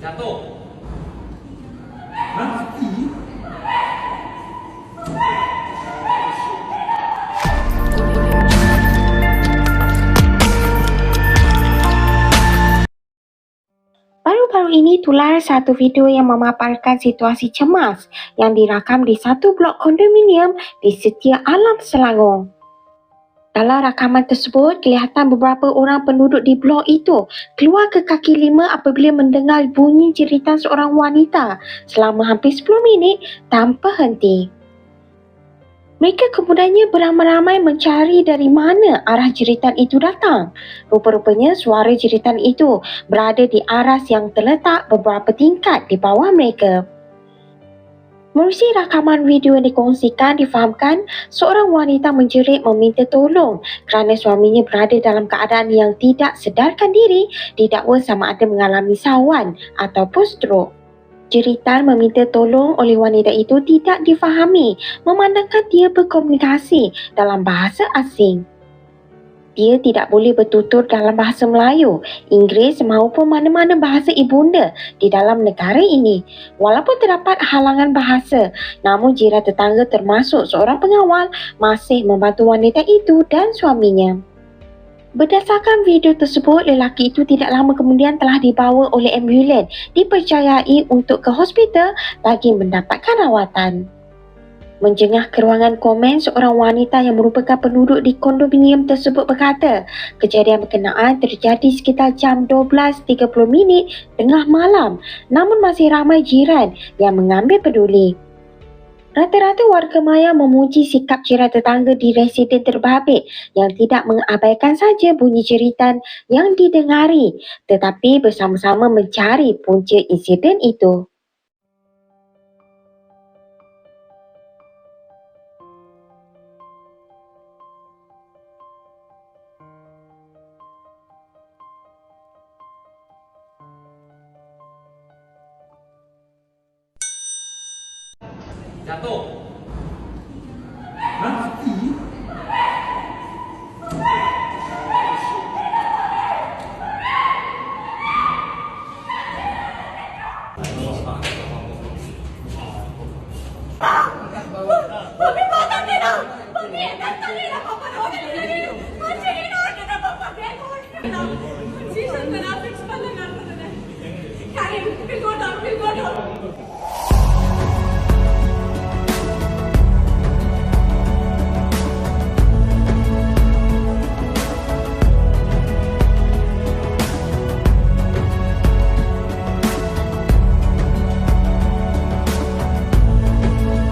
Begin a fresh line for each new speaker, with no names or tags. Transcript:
Jatuh. Mati? Baru-baru ini tular satu video yang memaparkan situasi cemas yang dirakam di satu blok kondominium di Setia Alam Selangor. Dalam rakaman tersebut, kelihatan beberapa orang penduduk di blok itu keluar ke kaki lima apabila mendengar bunyi jeritan seorang wanita selama hampir 10 minit tanpa henti. Mereka kemudiannya beramai-ramai mencari dari mana arah jeritan itu datang. Rupa-rupanya suara jeritan itu berada di aras yang terletak beberapa tingkat di bawah mereka. Melalui rakaman video yang dikongsikan difahamkan seorang wanita menjerit meminta tolong kerana suaminya berada dalam keadaan yang tidak sedarkan diri didakwa sama ada mengalami sawan ataupun stroke. Jeritan meminta tolong oleh wanita itu tidak difahami memandangkan dia berkomunikasi dalam bahasa asing. Dia tidak boleh bertutur dalam bahasa Melayu, Inggeris maupun mana-mana bahasa ibunda di dalam negara ini. Walaupun terdapat halangan bahasa, namun jiran tetangga termasuk seorang pengawal masih membantu wanita itu dan suaminya. Berdasarkan video tersebut, lelaki itu tidak lama kemudian telah dibawa oleh ambulan dipercayai untuk ke hospital bagi mendapatkan rawatan. Menjengah ke ruangan komen, seorang wanita yang merupakan penduduk di kondominium tersebut berkata, kejadian berkenaan terjadi sekitar jam 12.30 minit tengah malam namun masih ramai jiran yang mengambil peduli. Rata-rata warga maya memuji sikap jiran tetangga di residen terbabit yang tidak mengabaikan saja bunyi jeritan yang didengari tetapi bersama-sama mencari punca insiden itu. だとなんいい
シーシャンからアペクスパンダがあるので、カレン、ピコード、ピコード。